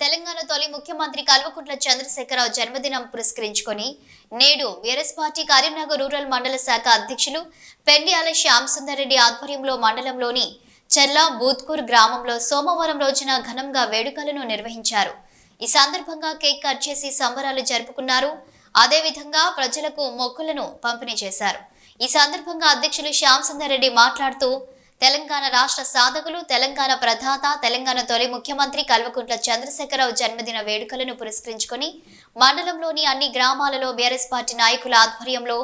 తెలంగాణ తొలి ముఖ్యమంత్రి కల్వకుంట్ల చంద్రశేఖరరావు జన్మదినం పురస్కరించుకొని నేడు వీఎస్ పార్టీ కరీంనగర్ రూరల్ మండల శాఖ అధ్యక్షులు పెండియాల శ్యామ్ సుందర్ రెడ్డి ఆధ్వర్యంలో మండలంలోని చెర్ల బూత్కూర్ గ్రామంలో సోమవారం రోజున ఘనంగా వేడుకలను నిర్వహించారు. ఈ సందర్భంగా కేక్ కట్ చేసి సంబరాలు జరుపుకున్నారు. అదేవిధంగా ప్రజలకు మొక్కులను పంపిణీ చేశారు. ఈ సందర్భంగా అధ్యక్షులు శ్యామ్ సుందర్ రెడ్డి మాట్లాడుతూ తెలంగాణ రాష్ట్ర సాధకులు తెలంగాణ ప్రధాత తెలంగాణ తొలి ముఖ్యమంత్రి కల్వకుంట్ల చంద్రశేఖరరావు జన్మదిన వేడుకలను పురస్కరించుకొని మండలంలోని అన్ని గ్రామాలలో బీఆర్ఎస్ పార్టీ నాయకుల ఆధ్వర్యంలో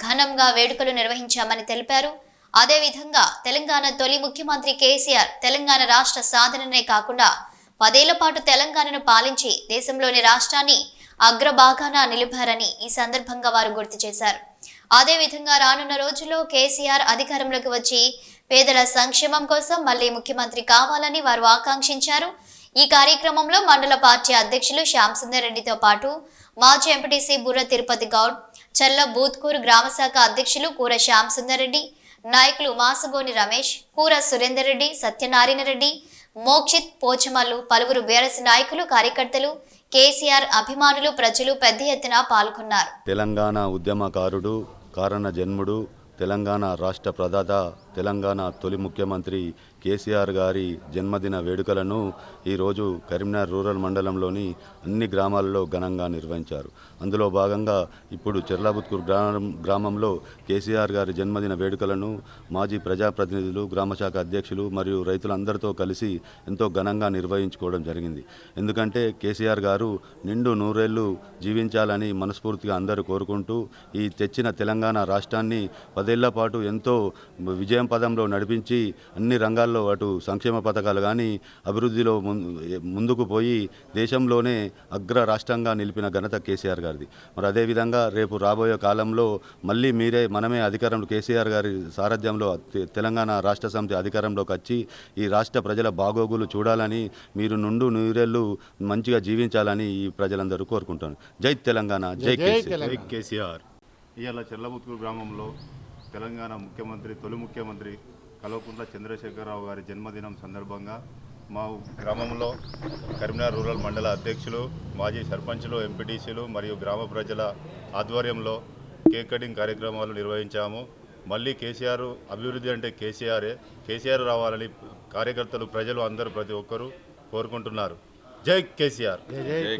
ఘనంగా వేడుకలు నిర్వహించామని తెలిపారు. అదేవిధంగా తెలంగాణ తొలి ముఖ్యమంత్రి కేసీఆర్ తెలంగాణ రాష్ట్ర సాధననే కాకుండా పదేళ్ళ పాటు తెలంగాణను పాలించి దేశంలోని రాష్ట్రాన్ని అగ్రభాగాన నిలిపారని ఈ సందర్భంగా వారు గుర్తు చేశారు. అదేవిధంగా రానున్న రోజుల్లో కేసీఆర్ అధికారంలోకి వచ్చి పేదల సంక్షేమం కోసం మళ్ళీ ముఖ్యమంత్రి కావాలని వారు ఆకాంక్షించారు. ఈ కార్యక్రమంలో మండల పార్టీ అధ్యక్షులు శ్యామ్ సుందర్ రెడ్డితో పాటు మాజీ ఎంపీటీసీ బుర్ర తిరుపతి గౌడ్ చల్ల బూత్కూరు గ్రామశాఖ అధ్యక్షులు కూర శ్యామ్ సుందర్ రెడ్డి నాయకులు మాసుగోని రమేష్ కూర సురేందర్ రెడ్డి సత్యనారాయణ రెడ్డి మోక్షిత్ పోచమల్లు పలువురు బీఆర్ఎస్ నాయకులు కార్యకర్తలు కేసీఆర్ అభిమానులు ప్రజలు పెద్ద ఎత్తున పాల్గొన్నారు. తెలంగాణ ఉద్యమకారుడు కారణ జన్ముడు తెలంగాణ రాష్ట్ర ప్రదాత తెలంగాణ తొలి ముఖ్యమంత్రి కేసీఆర్ గారి జన్మదిన వేడుకలను ఈరోజు కరీంనగర్ రూరల్ మండలంలోని అన్ని గ్రామాలలో ఘనంగా నిర్వహించారు. అందులో భాగంగా ఇప్పుడు చెర్లాబుత్కూర్ గ్రామం గ్రామంలో కేసీఆర్ గారి జన్మదిన వేడుకలను మాజీ ప్రజాప్రతినిధులు గ్రామశాఖ అధ్యక్షులు మరియు రైతులందరితో కలిసి ఎంతో ఘనంగా నిర్వహించుకోవడం జరిగింది. ఎందుకంటే కేసీఆర్ గారు నిండు నూరేళ్ళు జీవించాలని మనస్ఫూర్తిగా అందరూ కోరుకుంటూ ఈ తెచ్చిన తెలంగాణ రాష్ట్రాన్ని పదేళ్ళ పాటు ఎంతో విజయం పదంలో నడిపించి అన్ని రంగాల రంగాల్లో అటు సంక్షేమ పథకాలు కానీ అభివృద్ధిలో ముందుకు పోయి దేశంలోనే అగ్ర రాష్ట్రంగా నిలిపిన ఘనత కేసీఆర్ గారిది. మరి అదేవిధంగా రేపు రాబోయే కాలంలో మళ్ళీ మీరే మనమే అధికారంలో కేసీఆర్ గారి సారథ్యంలో తెలంగాణ రాష్ట్ర సమితి అధికారంలోకి వచ్చి ఈ రాష్ట్ర ప్రజల బాగోగులు చూడాలని మీరు నుండు నూరేళ్ళు మంచిగా జీవించాలని ఈ ప్రజలందరూ కోరుకుంటాను జై తెలంగాణ జై కేసీఆర్. జై కేసీఆర్. ఇవాళ చెల్లబుత్కూరు గ్రామంలో తెలంగాణ ముఖ్యమంత్రి తొలి ముఖ్యమంత్రి కల్వకుంట్ల చంద్రశేఖరరావు గారి జన్మదినం సందర్భంగా మా గ్రామంలో కరీంనగర్ రూరల్ మండల అధ్యక్షులు మాజీ సర్పంచ్లు ఎంపీటీసీలు మరియు గ్రామ ప్రజల ఆధ్వర్యంలో కేక్ కటింగ్ కార్యక్రమాలు నిర్వహించాము. మళ్ళీ కేసీఆర్ అభివృద్ధి అంటే కేసీఆరే. కేసీఆర్ రావాలని కార్యకర్తలు ప్రజలు అందరూ ప్రతి ఒక్కరూ కోరుకుంటున్నారు. జై కేసీఆర్.